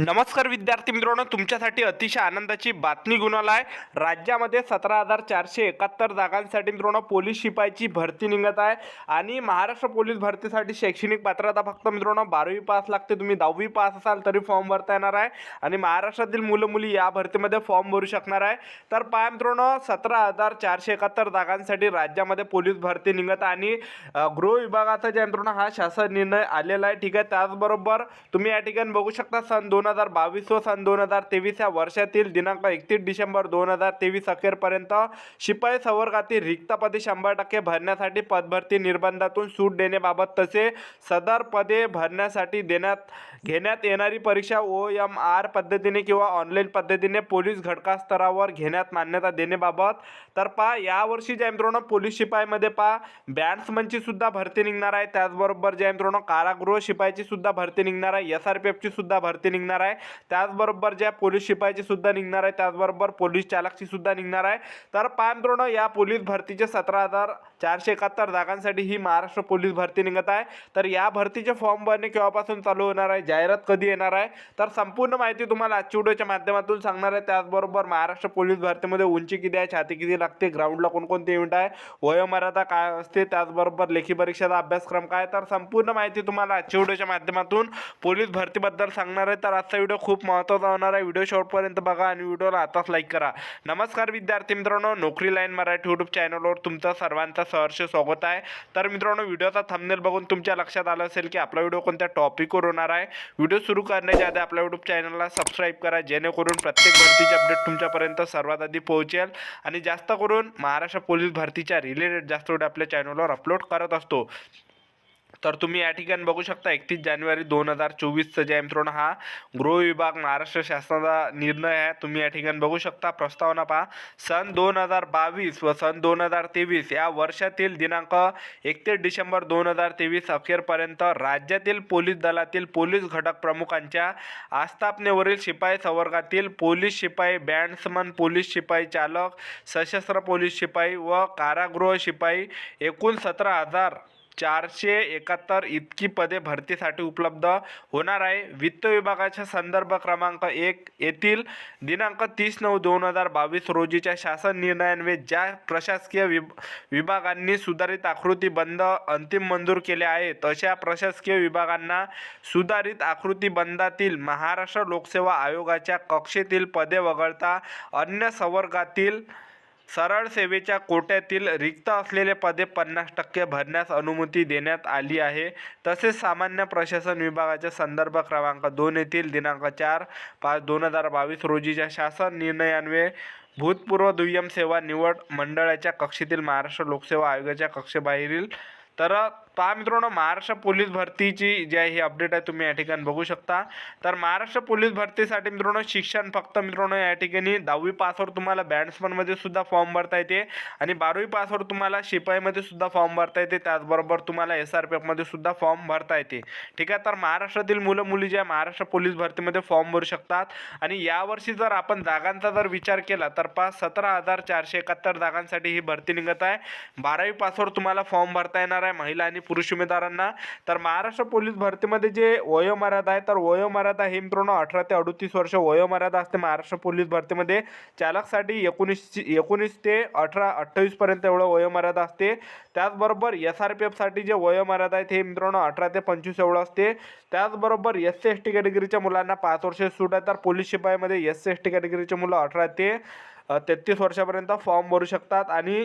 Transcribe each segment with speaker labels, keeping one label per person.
Speaker 1: नमस्कार विद्यार्थी मित्रांनो तुमच्यासाठी अतिशय आनंदाची बातमी गुणाला आहे राज्यामध्ये सतरा हजार चारशे एकाहत्तर जागांसाठी मित्रांनो पोलीस शिपाईची भरती निघत आहे. आणि महाराष्ट्र पोलीस भरतीसाठी शैक्षणिक पात्रता फक्त मित्रांनो बारावी पास लागते. तुम्ही दहावी पास असाल तरी फॉर्म भरता येणार आहे. आणि महाराष्ट्रातील मुलं मुली या भरतीमध्ये फॉर्म भरू शकणार आहे. तर पाय मित्रांनो सतरा हजार चारशे एकाहत्तर जागांसाठी राज्यामध्ये पोलीस भरती निघत आहे. आणि गृह विभागाचा जे मित्रांनो हा शासन निर्णय आलेला आहे. ठीक आहे त्याचबरोबर तुम्ही या ठिकाणी बघू शकता सन दोन हजार बावीस व सन दोन हजार तेवीस या वर्षातील दिनांक एकतीस डिसेंबर दोन हजार तेवीस अखेरपर्यंत शिपाई संवर्गातील रिक्त पदे शंभर टक्के भरण्यासाठी पदभरती निर्बंधातून सूट देण्याबाबत तसे सदर पदे भरण्यासाठी देण्यात घेण्यात येणारी परीक्षा ओ एम आर पद्धतीने किंवा ऑनलाईन पद्धतीने पोलीस घटका स्तरावर घेण्यात मान्यता देण्याबाबत. तर पहा यावर्षी जे मित्रांनो पोलीस शिपाईमध्ये पहा बँड्समनची सुद्धा भरती निघणार आहे. त्याचबरोबर जे मित्रांनो कारागृह शिपाईची सुद्धा भरती निघणार आहे. एस आर पी एफची सुद्धा भरती निघणार आहे. त्याचबरोबर ज्या पोलीस शिपायाची सुद्धा निघणार आहे त्याचबरोबर पोलीस चालकची सुद्धा निघणार आहे. तर पहा मित्रांनो या पोलीस भरतीचे सतरा हजार चारशे एकाहत्तर जागांसाठी ही महाराष्ट्र पोलीस भरती निघत आहे. तर या भरतीचे फॉर्म भरणे केव्हापासून चालू होणार आहे? जाहिरात कधी येणार आहे? तर संपूर्ण माहिती तुम्हाला आजच्या व्हिडिओच्या माध्यमातून सांगणार आहे. त्याचबरोबर महाराष्ट्र पोलीस भरतीमध्ये उंची किती आहे? छाती किती लागते? ग्राउंडला कोणकोणते इव्हेंट आहे? वयोमर्यादा काय असते? त्याचबरोबर लेखी परीक्षेचा अभ्यासक्रम काय? तर संपूर्ण माहिती तुम्हाला आजच्या व्हिडिओच्या माध्यमातून पोलीस भरतीबद्दल सांगणार आहे. तर आजचा व्हिडिओ खूप महत्त्वाचा होणार आहे. व्हिडिओ शॉर्टपर्यंत बघा आणि व्हिडिओला आताच लाईक करा. नमस्कार विद्यार्थी मित्रांनो नोकरी लाईन मराठी यूट्यूब चॅनलवर तुमचं सर्वांचं सहर्ष स्वागत आहे. तर मित्रांनो व्हिडिओचा थंबनेल बघून तुमच्या लक्षात आलं असेल की आपला व्हिडिओ कोणत्या टॉपिकवर होणार आहे. व्हिडिओ सुरू करण्याच्या आधी आपल्या यूट्यूब चॅनलला सबस्क्राईब करा जेणेकरून प्रत्येक भरतीचे अपडेट तुमच्यापर्यंत सर्वात आधी पोहोचेल. आणि जास्त करून महाराष्ट्र पोलीस भरतीच्या रिलेटेड जास्त व्हिडिओ आपल्या चॅनलवर अपलोड करत असतो. तर तुम्ही या ठिकाणी बघू शकता एकतीस जानेवारी दोन हजार चोवीसचं जे हा गृह विभाग महाराष्ट्र शासनाचा निर्णय आहे. तुम्ही या ठिकाणी बघू शकता प्रस्तावना पहा. सन दोन हजार बावीस व सन दोन हजार तेवीस या वर्षातील दिनांक एकतीस डिसेंबर दोन हजार तेवीस अखेरपर्यंत राज्यातील पोलीस दलातील पोलीस घटक प्रमुखांच्या आस्थापनेवरील शिपाई संवर्गातील पोलीस शिपाई बँड्समन पोलीस शिपाई चालक सशस्त्र पोलीस शिपाई व कारागृह शिपाई एकूण सतरा हजार चारशे एकाहत्तर इतकी पदे भरतीसाठी उपलब्ध होणार आहे. वित्त विभागाच्या संदर्भ क्रमांक एक येथील दिनांक तीस नऊ दोन हजार बावीस रोजीच्या शासन निर्णयान्वये ज्या प्रशासकीय विभ विभागांनी सुधारित आकृतीबंध अंतिम मंजूर केले आहेत अशा प्रशासकीय विभागांना सुधारित आकृतीबंधातील महाराष्ट्र लोकसेवा आयोगाच्या कक्षेतील पदे वगळता अन्य संवर्गातील सरळ सेवेच्या कोट्यातील रिक्त असलेले पदे पन्नास टक्के भरण्यास अनुमती देण्यात आली आहे. तसेच सामान्य प्रशासन विभागाच्या संदर्भ क्रमांक दोन येथील दिनांक चार पाच दोन हजार बावीस रोजीच्या शासन निर्णयान्वये भूतपूर्व दुय्यम सेवा निवड मंडळाच्या कक्षेतील महाराष्ट्र लोकसेवा आयोगाच्या कक्षेबाहेरील तर पहा मित्रांनो महाराष्ट्र पोलीस भरतीची जी आहे ही अपडेट आहे तुम्ही या ठिकाणी बघू शकता. तर महाराष्ट्र पोलीस भरतीसाठी मित्रांनो शिक्षण फक्त मित्रांनो या ठिकाणी दहावी पासवर तुम्हाला बँड्समनमध्ये सुद्धा फॉर्म भरता येते आणि बारावी पासवर तुम्हाला शिपाईमध्ये सुद्धा फॉर्म भरता येते. त्याचबरोबर तुम्हाला एस आर पी एफमध्ये सुद्धा फॉर्म भरता येते. ठीक आहे? तर महाराष्ट्रातील मुलं मुली जे आहे महाराष्ट्र पोलीस भरतीमध्ये फॉर्म भरू शकतात. आणि यावर्षी जर आपण जागांचा जर विचार केला तर पाच सतरा हजार चारशे एकाहत्तर जागांसाठी ही भरती निघत आहे. बारावी पासवर तुम्हाला फॉर्म भरता येणार आहे. महिला आणि पुरुष उमेदवारांना. तर महाराष्ट्र पोलीस भरतीमध्ये जे वयोमर्यादा आहे तर वयोमर्यादा हे मित्रांनो अठरा ते अडतीस वर्ष वयोमर्यादा असते महाराष्ट्र पोलीस भरतीमध्ये. चालकसाठी एकोणीस एकोणीस ते अठरा अठ्ठावीसपर्यंत एवढं वयोमर्यादा असते. त्याचबरोबर एस आर पी एफसाठी जे वयोमर्यादा आहेत हे मित्रांनो अठरा ते पंचवीस एवढं असते. त्याचबरोबर एस सी एस टी कॅटेगरीच्या मुलांना पाच वर्ष सूट आहे तर पोलीस शिपाईमध्ये एस सी एस टी कॅटेगरीचे मुलं अठरा ते तेहतीस वर्षापर्यंत फॉर्म भरू शकतात आणि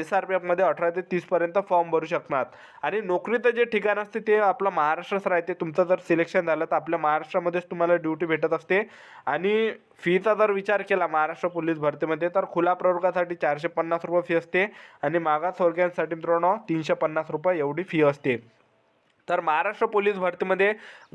Speaker 1: एस आर पी एफमध्ये अठरा ते तीसपर्यंत फॉर्म भरू शकतात आणि नोकरीचं जे ठिकाण असते ते आपलं महाराष्ट्रच राहते. तुमचं जर सिलेक्शन झालं तर आपल्या महाराष्ट्रामध्येच तुम्हाला ड्युटी भेटत असते. आणि फीचा जर विचार केला महाराष्ट्र पोलीस भरतीमध्ये तर खुला प्रवर्गासाठी चारशे पन्नास रुपये फी असते आणि मागासवर्गीयांसाठी मित्रांनो तीनशे पन्नास रुपये एवढी फी असते. तर महाराष्ट्र पोलीस भरतीमध्ये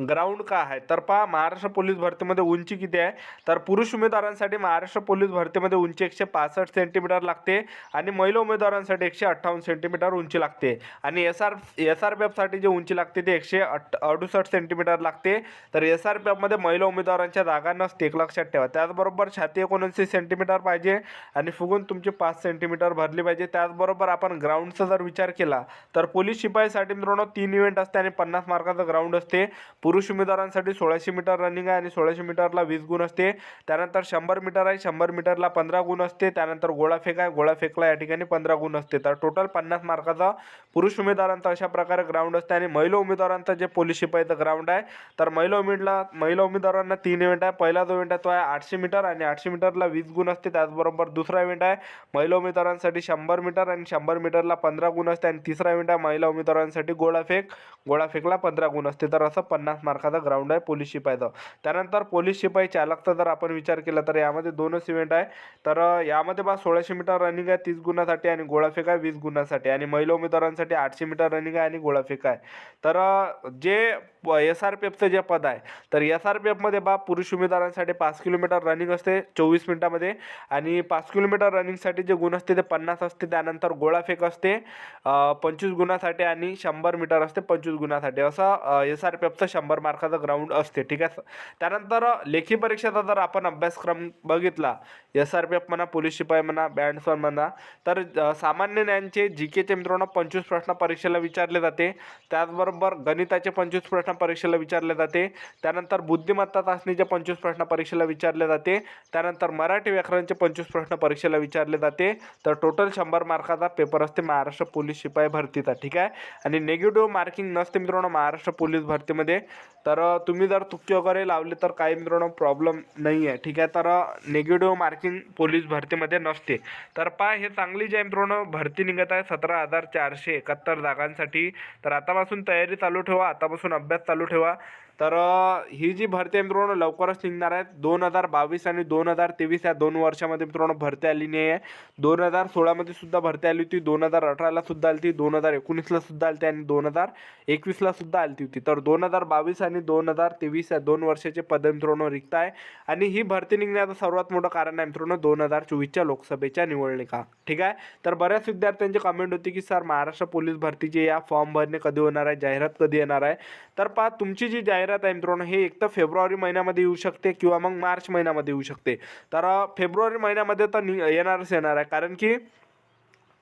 Speaker 1: ग्राउंड का आहे? तर पहा महाराष्ट्र पोलीस भरतीमध्ये उंची किती आहे? तर पुरुष उमेदवारांसाठी महाराष्ट्र पोलीस भरतीमध्ये उंची एकशे पासष्ट सेंटीमीटर लागते आणि महिला उमेदवारांसाठी एकशे अठ्ठावन्न सेंटीमीटर उंची लागते. आणि S R S R P एफसाठी जी उंची लागते ते एकशे अठ अडुसष्ट सेंटीमीटर लागते. तर एस आर पी एफमध्ये महिला उमेदवारांच्या जागा नसते एक लक्षात ठेवा. त्याचबरोबर छाती एकोणऐंशी सेंटीमीटर पाहिजे आणि फुगून तुमची पाच सेंटीमीटर भरली पाहिजे. त्याचबरोबर आपण ग्राउंडचा जर विचार केला तर पोलीस शिपाईसाठी मित्रांनो तीन इव्हेंट असते आणि पन्नास मार्काचं ग्राउंड असते. पुरुष उमेदवारांसाठी सोळाशे मीटर रनिंग आहे आणि सोळाशे मीटरला वीस गुण असते. त्यानंतर शंभर मीटर आहे. शंभर मीटरला पंधरा गुण असते. त्यानंतर गोळाफेक आहे. गोळाफेकला या ठिकाणी पंधरा गुण असते. तर टोटल पन्नास मार्काचा पुरुष उमेदवारांचा अशा प्रकारे ग्राउंड असते आणि महिला उमेदवारांचा जे पोलीस शिपाईचं ग्राउंड आहे. तर महिला उमेदला महिला उमेदवारांना तीन इव्हेंट आहे. पहिला जो इव्हेंट आहे तो आहे आठशे मीटर आणि आठशे मीटरला वीस गुण असते. त्याचबरोबर दुसरा इव्हेंट आहे महिला उमेदवारांसाठी शंभर मीटर आणि शंभर मीटरला पंधरा गुण असते. आणि तिसरा इव्हेंट आहे महिला उमेदवारांसाठी गोळाफेक गोळाफेकला पंधरा गुण असते. तर असं पन्नास मार्काचा ग्राउंड आहे पोलीस शिपायचं त्यानंतर पोलीस शिपाई चालकचा जर आपण विचार केला तर यामध्ये दोनच इव्हेंट आहे. तर यामध्ये बा सोळाशे मीटर रनिंग आहे तीस गुणासाठी आणि गोळाफेक आहे वीस गुणासाठी. आणि महिला उमेदवारांसाठी आठशे मीटर रनिंग आहे आणि गोळाफेक आहे. तर जे एस आर पी एफचं जे पद आहे तर एस आर पी एफमध्ये बा पुरुष उमेदवारांसाठी पाच किलोमीटर रनिंग असते चोवीस मिनटामध्ये. आणि पाच किलोमीटर रनिंगसाठी जे गुण असते ते पन्नास असते. त्यानंतर गोळाफेक असते पंचवीस गुणासाठी आणि शंभर मीटर असते पंचवीस गुणासाठी. असं एस आर पी एफचं शंभर मार्काचं ग्राउंड असते ठीक आहे? त्यानंतर लेखी परीक्षेचा जर आपण अभ्यासक्रम बघितला एस आर पी एफ म्हणा पोलीस शिपाई म्हणा बँड्सवर म्हणा तर सामान्य ज्ञानचे जी केचे मित्रांनो पंचवीस प्रश्न परीक्षेला विचारले जाते. त्याचबरोबर गणिताचे पंचवीस प्रश्न परीक्षेला विचारले जाते. त्यानंतर बुद्धिमत्ता चाचणीचे पंचवीस प्रश्न परीक्षेला विचारले जाते. त्यानंतर मराठी व्याकरणचे पंचवीस प्रश्न परीक्षेला विचारले जाते. तर टोटल शंभर मार्काचा पेपर असते महाराष्ट्र पोलीस शिपाई भरतीचा ठीक आहे? आणि निगेटिव्ह मार्किंग नसते मित्रांनो महाराष्ट्र पोलीस भरतीमध्ये. तर तुम्ही जर तुक्के वगैरे लावले तर काही मित्रांनो प्रॉब्लेम नाही आहे ठीक आहे? तर निगेटिव्ह मार्किंग पोलीस भरतीमध्ये नसते. तर पहा हे चांगली जे आहे मित्रांनो भरती निघत आहे सतरा हजार चारशे एकाहत्तर जागांसाठी. तर आतापासून तयारी चालू ठेवा. आतापासून अभ्यास चालू ठेवा. तर ही जी भरती आहे मित्रांनो लवकरच निघणार आहे. दोन हजार बावीस आणि दोन हजार तेवीस या दोन वर्षामध्ये मित्रांनो भरती आली नाही आहे दोन हजार सोळामध्ये सुद्धा भरती आली होती. दोन हजार अठराला सुद्धा आली होती. दोन हजार एकोणीसला सुद्धा आली होती. आणि दोन हजार एकवीसला सुद्धा आली होती. तर दोन हजार बावीस आणि दोन हजार तेवीस या दोन वर्षाचे पद मित्रांनो रिक्त आहे. आणि ही भरती निघण्याचं सर्वात मोठं कारण आहे मित्रांनो दोन हजार चोवीसच्या लोकसभेच्या निवडणुका. ठीक आहे? तर बऱ्याच विद्यार्थ्यांची कमेंट होती की सर महाराष्ट्र पोलीस भरतीचे या फॉर्म भरणे कधी होणार आहे? जाहिरात कधी येणार आहे? तर पहा तुमची जी जाहिरात आहे मित्रांनो हे एक तर फेब्रुवारी महिन्यामध्ये येऊ शकते किंवा मग मार्च महिन्यामध्ये येऊ शकते. तर फेब्रुवारी महिन्यामध्ये तर नि येणारच येणार आहे. कारण की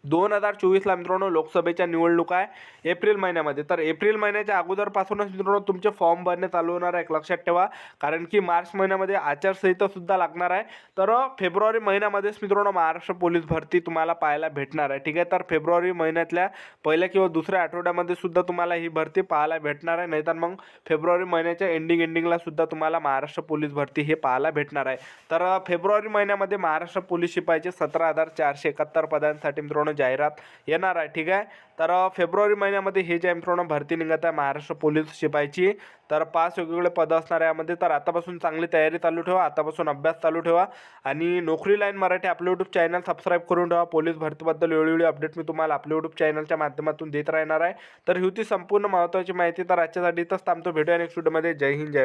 Speaker 1: दोन हजार चोवीसला मित्रांनो लोकसभेच्या निवडणुका आहे. एप्रिल महिन्यामध्ये. तर एप्रिल महिन्याच्या अगोदरपासूनच मित्रांनो तुमचे फॉर्म भरणे चालू होणार आहे. एक लक्षात ठेवा. कारण की मार्च महिन्यामध्ये आचारसंहितासुद्धा लागणार आहे. तर फेब्रुवारी महिन्यामध्येच मित्रांनो महाराष्ट्र पोलीस भरती तुम्हाला पाहायला भेटणार आहे. ठीक आहे? तर फेब्रुवारी महिन्यातल्या पहिल्या किंवा दुसऱ्या आठवड्यामध्ये सुद्धा तुम्हाला ही भरती पाहायला भेटणार आहे. नाहीतर मग फेब्रुवारी महिन्याच्या एंडिंग एंडिंगला सुद्धा तुम्हाला महाराष्ट्र पोलीस भरती हे पाहायला भेटणार आहे. तर फेब्रुवारी महिन्यामध्ये महाराष्ट्र पोलीस शिपाईचे सतरा हजार चारशे एकाहत्तर पदांसाठी मित्रांनो जाहिरात येणार आहे ठीक आहे? तर फेब्रुवारी महिन्यामध्ये हे जे आहे मित्रांनो भरती निघत आहे महाराष्ट्र पोलीस शिपायची तर पाच वेगवेगळे पदं असणार आहे यामध्ये. तर आतापासून चांगली तयारी चालू ठेवा आतापासून अभ्यास चालू ठेवा आणि नोकरी लाईन मराठी आपलं यूट्यूब चॅनल सबस्क्राईब करून ठेवा. पोलीस भरतीबद्दल वेळोवेळी अपडेट मी तुम्हाला आपल्या यूट्यूब चॅनलच्या माध्यमातून देत राहणार आहे. तर ही होती संपूर्ण महत्त्वाची माहिती. तर आजच्यासाठी इथंच थांबतो. भेटूया नेक्स्ट व्हिडिओमध्ये जय हिंद जय